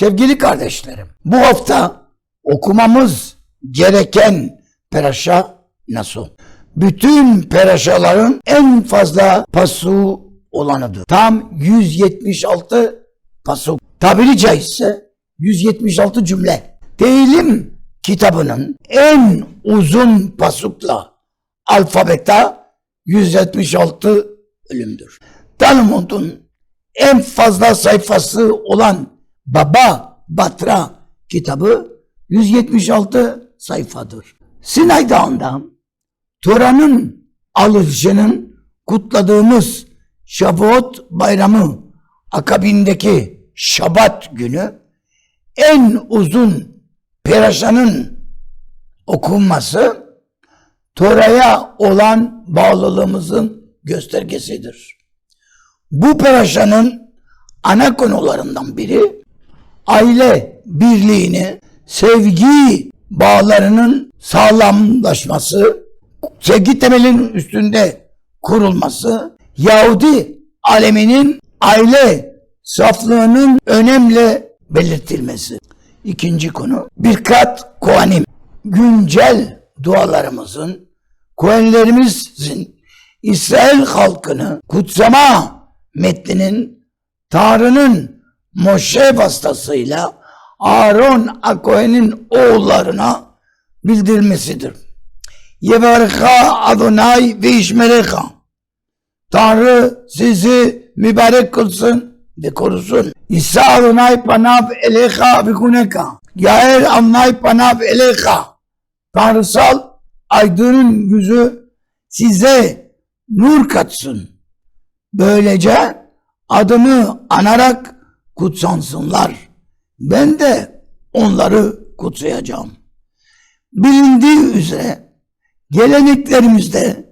Sevgili kardeşlerim, bu hafta okumamız gereken peraşa nasıl? Bütün peraşaların en fazla pasu olanıdır. Tam 176 pasuk. Tabiri caizse 176 cümle. Değilim kitabının en uzun pasukla alfabete 176 bölümdür. Talmud'un en fazla sayfası olan Baba Batra kitabı 176 sayfadır. Sinay Dağı'nda Tora'nın alışının kutladığımız Şavuot bayramı akabindeki Şabat günü en uzun peraşanın okunması Tora'ya olan bağlılığımızın göstergesidir. Bu peraşanın ana konularından biri aile birliğini, sevgi bağlarının sağlamlaşması, sevgi temelinin üstünde kurulması, Yahudi aleminin aile saflığının önemli belirtilmesi. İkinci konu, birkat koanim. Güncel dualarımızın, Kohenlerimizin İsrail halkını kutsama metninin Tanrı'nın Moşe vasıtasıyla Aaron Akohen'in oğullarına bildirmesidir. Yevarcha Adonai ve İşmerecha. Tanrı sizi mübarek kılsın ve korusun. İsa Adonai panav elecha ve kuneka. Yair Adonai panav elecha. Tanrısal aydının yüzü size nur katsın. Böylece adımı anarak kutsansınlar. Ben de onları kutsayacağım. Bilindiği üzere geleneklerimizde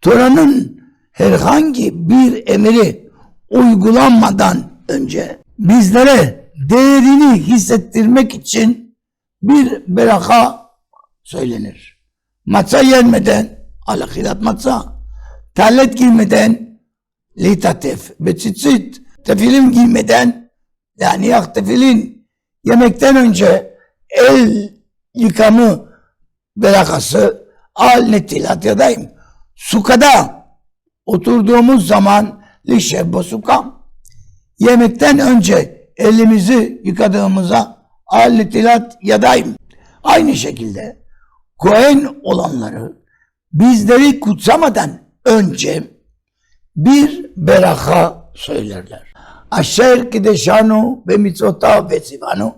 Tora'nın herhangi bir emri uygulanmadan önce bizlere değerini hissettirmek için bir beraka söylenir. Matza yenmeden alakilat matza, terlet giymeden litatef, beçitsit, tefilin giymeden yani yak tefilin yemekten önce el yıkamı berakası al netilat yadayım. Sukada oturduğumuz zaman lişebbo sukam. Yemekten önce elimizi yıkadığımıza al netilat yadayım. Aynı şekilde Kohen olanları bizleri kutsamadan önce bir beraka söylerler. Mitzvota ve sivanu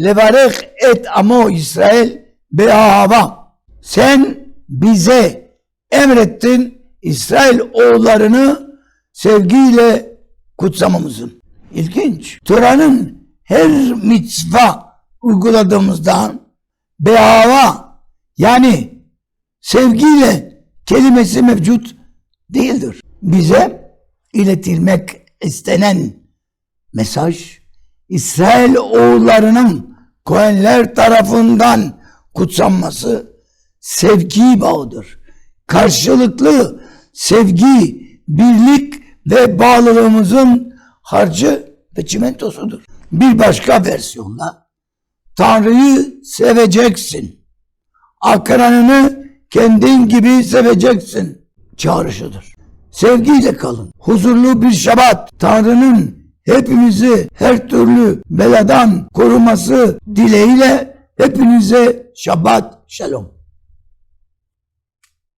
levarech et amo İsrail be ahava. Sen bize emrettin İsrail oğullarını sevgiyle kutsamamızın. İlginç. Tora'nın her mitzva uyguladığımızda behava yani sevgiyle kelimesi mevcut değildir. Bize iletilmek istenen mesaj İsrail oğullarının Kohenler tarafından kutsanması sevgi bağıdır. Karşılıklı sevgi, birlik ve bağlılığımızın harcı ve çimentosudur. Bir başka versiyonla Tanrı'yı seveceksin. Akranını kendin gibi seveceksin çağrışıdır. Sevgiyle kalın. Huzurlu bir şabat. Tanrı'nın hepimizi her türlü beladan koruması dileğiyle hepinize şabat şalom.